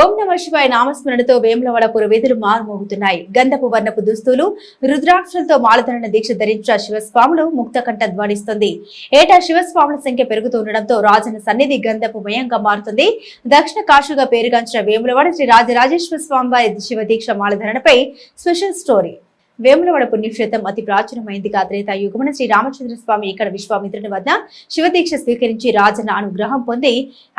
ఓం నమ శివాయ నామస్మరణతో వేములవాడ పురవేదులు మారుమోగుతున్నాయి. గంధపు వర్ణపు దుస్తులు రుద్రాక్షలతో మాలధరణ దీక్ష ధరించిన శివస్వాములు ముక్తకంఠ ధ్వనిస్తుంది. ఏటా శివస్వాముల సంఖ్య పెరుగుతుండటంతో రాజన సన్నిధి గంధపు మయంగా మారుతుంది. దక్షిణ కాశీగా పేరుగాంచిన వేములవాడ శ్రీ రాజరాజేశ్వర స్వామి వారి శివ దీక్ష మాలధరణపై స్పెషల్ స్టోరీ. వేములవాడ పుణ్యక్షేత్రం అతి ప్రాచీనమైంది. కాత్రేత యుగమున శ్రీ రామచంద్ర స్వామి ఇక్కడ విశ్వామిత్రుని వద్ద శివదీక్ష స్వీకరించి రాజన అనుగ్రహం పొంది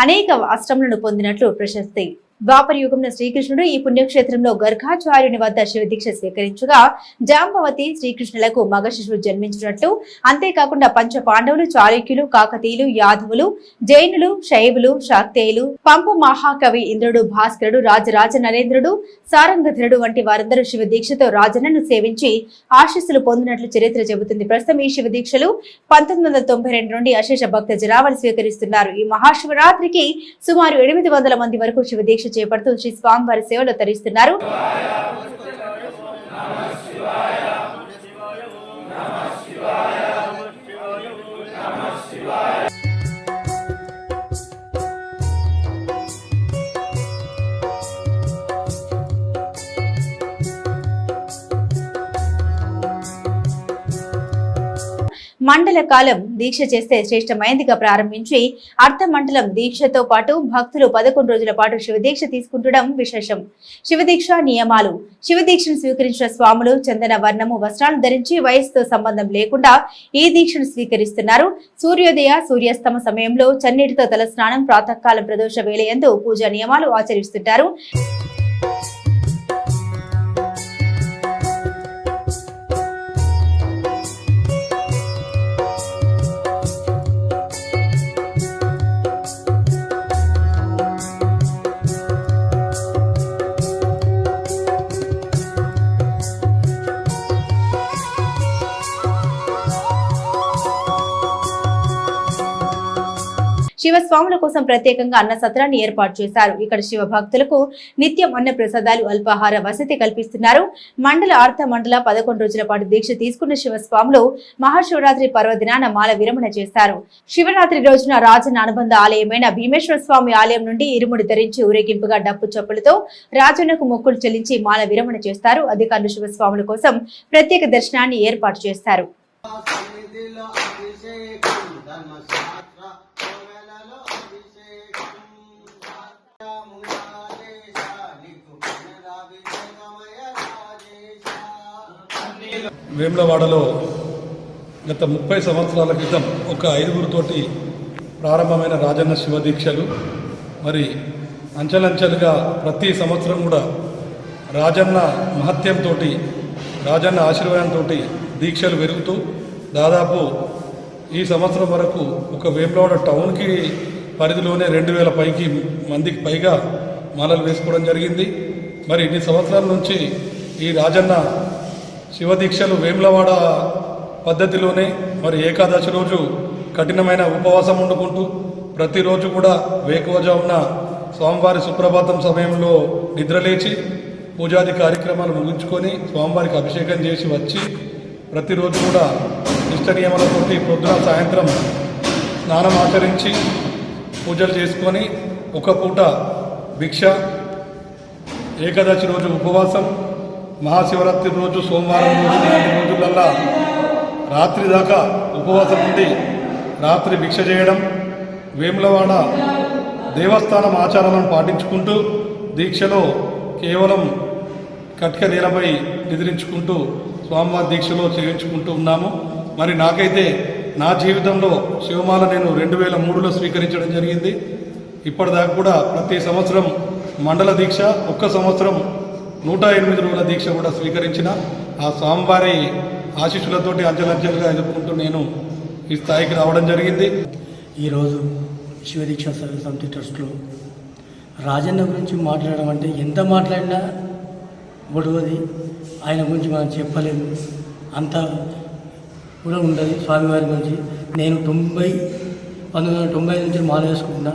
అనేక అష్టములను పొందినట్లు ప్రశస్తి. ద్వాపర యుగంలో శ్రీకృష్ణుడు ఈ పుణ్యక్షేత్రంలో గర్గాచార్యుని వద్ద శివదీక్ష స్వీకరించగా జాంబవతి శ్రీకృష్ణులకు మగ శిశువు జన్మించినట్లు అంతేకాకుండా పంచ పాండవులు చాళుక్యులు కాకతీయులు యాదవులు జైనులు శైవులు శాక్తేయులు పంప మహాకవి ఇంద్రుడు భాస్కరుడు రాజరాజ నరేంద్రుడు సారంగధరుడు వంటి వారందరూ శివ దీక్షతో రాజన్నను సేవించి ఆశీస్సులు పొందినట్లు చరిత్ర చెబుతుంది. ప్రస్తుతం ఈ శివ దీక్షలు పంతొమ్మిది వందల తొంభై రెండు నుండి అశేష భక్త జనాభాలు స్వీకరిస్తున్నారు. ఈ మహాశివరాత్రికి సుమారు ఎనిమిది వందల మంది వరకు శివ దీక్ష చేపడుతూ శ్రీ స్వామివారి సేవలు తరిస్తున్నారు మండల కాలం దీక్ష చేస్తే శ్రేష్టమైందిగా ప్రారంభించి అర్ధ మండలం దీక్షతో పాటు భక్తులు పదకొండు రోజుల పాటు శివదీక్ష తీసుకుంటడం విశేషం. శివదీక్ష నియమాలు. శివదీక్షను స్వీకరించిన స్వాములు చందన వర్ణము వస్త్రాలు ధరించి వయసుతో సంబంధం లేకుండా ఈ దీక్షను స్వీకరిస్తున్నారు. సూర్యోదయ సూర్యాస్తమ సమయంలో చన్నీటితో తల స్నానం ప్రాతకాలం ప్రదోష వేళయందు పూజా నియమాలు ఆచరిస్తుంటారు. శివస్వాముల కోసం ప్రత్యేకంగా అన్న సత్రాన్ని ఏర్పాటు చేశారు. ఇక్కడ శివ భక్తులకు నిత్యం అన్న ప్రసాదాలు అల్పాహార వసతి కల్పిస్తున్నారు. మండల ఆర్థ మండల పదకొండు రోజుల పాటు దీక్ష తీసుకున్న శివస్వాములు మహాశివరాత్రి పర్వదినాన మాల విరమణ చేశారు. శివరాత్రి రోజున రాజన అనుబంధ ఆలయమైన భీమేశ్వర స్వామి ఆలయం నుండి ఇరుముడి ధరించి ఊరేగింపుగా డప్పు చప్పులతో రాజన్నకు మొక్కులు చెల్లించి మాల విరమణ చేస్తారు. అధికారులు శివస్వాముల కోసం ప్రత్యేక దర్శనాన్ని ఏర్పాటు చేస్తారు వేములవాడలో గత ముప్పై సంవత్సరాల క్రితం ఒక ఐదుగురితోటి ప్రారంభమైన రాజన్న శివ దీక్షలు. మరి అంచెలంచెలుగా ప్రతి సంవత్సరం కూడా రాజన్న మహత్యంతో రాజన్న ఆశీర్వాదంతో దీక్షలు పెరుగుతూ దాదాపు ఈ సంవత్సరం వరకు ఒక వేములవాడ టౌన్కి పరిధిలోనే రెండు వేల పైకి మందికి పైగా మాలలు వేసుకోవడం జరిగింది. మరి ఇన్ని సంవత్సరాల నుంచి ఈ రాజన్న శివదీక్షలు వేములవాడ పద్ధతిలోనే మరి ఏకాదశి రోజు కఠినమైన ఉపవాసం వండుకుంటూ ప్రతిరోజు కూడా వేకువజామున స్వామివారి సుప్రభాతం సమయంలో నిద్రలేచి పూజాది కార్యక్రమాలు ముగించుకొని స్వామివారికి అభిషేకం చేసి వచ్చి ప్రతిరోజు కూడా ఇష్ట నియమాలతోటి పొద్దున సాయంత్రం స్నానం ఆచరించి పూజలు చేసుకొని ఒక పూట భిక్ష ఏకాదశి రోజు ఉపవాసం మహాశివరాత్రి రోజు సోమవారం రోజు ఇలాంటి రోజులల్లా రాత్రి దాకా ఉపవాసం ఉండి రాత్రి భిక్ష చేయడం వేములవాడ దేవస్థానం ఆచారాలను పాటించుకుంటూ దీక్షలో కేవలం కట్క నేలపై నిద్రించుకుంటూ స్వామివారి దీక్షలో చేయించుకుంటూ ఉన్నాము. మరి నాకైతే నా జీవితంలో శివమాల నేను రెండు వేల మూడులో స్వీకరించడం జరిగింది. ఇప్పటిదాకా కూడా ప్రతి సంవత్సరం మండల దీక్ష ఒక్క సంవత్సరం నూట ఎనిమిది రోజుల దీక్ష కూడా స్వీకరించిన ఆ స్వామివారి ఆశీస్సులతోటి అంచెలంచెలుగా ఎదుర్కొంటూ నేను ఈ స్థాయికి రావడం జరిగింది. ఈరోజు శివదీక్ష సమితి ట్రస్ట్లో రాజన్న గురించి మాట్లాడడం అంటే ఎంత మాట్లాడినా గొడవది ఆయన గురించి మనం చెప్పలేదు అంత కూడా ఉండదు స్వామివారి గురించి. నేను తొంభై పంతొమ్మిది వందల తొంభై నుంచి మాల వేసుకుంటున్నా.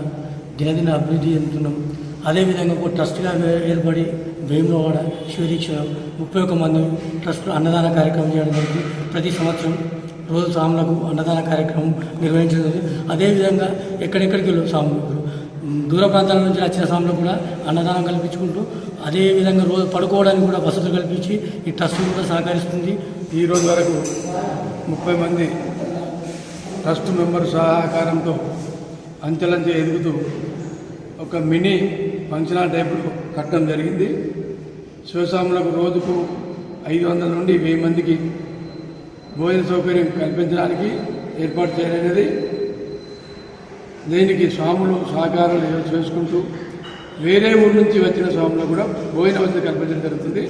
దినదిన అభివృద్ధి చెందుతున్నాం. అదేవిధంగా ఒక ట్రస్ట్గా ఏర్పడి వేములవాడ శివదీక్ష ముప్పై ఒక్క మంది ట్రస్ట్ అన్నదాన కార్యక్రమం చేయడం జరిగింది. ప్రతి సంవత్సరం రోజు స్వాములకు అన్నదాన కార్యక్రమం నిర్వహించడం జరిగింది. అదేవిధంగా ఎక్కడెక్కడికి వెళ్ళు దూర ప్రాంతాల నుంచి వచ్చిన స్వాములకు కూడా అన్నదానం కల్పించుకుంటూ అదేవిధంగా రోజు పడుకోవడానికి కూడా వసతులు కల్పించి ఈ ట్రస్ట్ కూడా సహకరిస్తుంది. ఈ రోజు వరకు ముప్పై మంది ట్రస్ట్ మెంబర్ సహకారంతో అంచెలంచె ఎదుగుతూ ఒక మినీ ఫంక్షన్ టైపులు కట్టడం జరిగింది. శివస్వాములకు రోజుకు ఐదు వందల నుండి వెయ్యి మందికి భోజన సౌకర్యం కల్పించడానికి ఏర్పాటు చేయలేనిది. దీనికి స్వాములు సహకారాలు చేసుకుంటూ వేరే ఊరి నుంచి వచ్చిన స్వాములకు కూడా భోజన వసతి కల్పించడం జరుగుతుంది.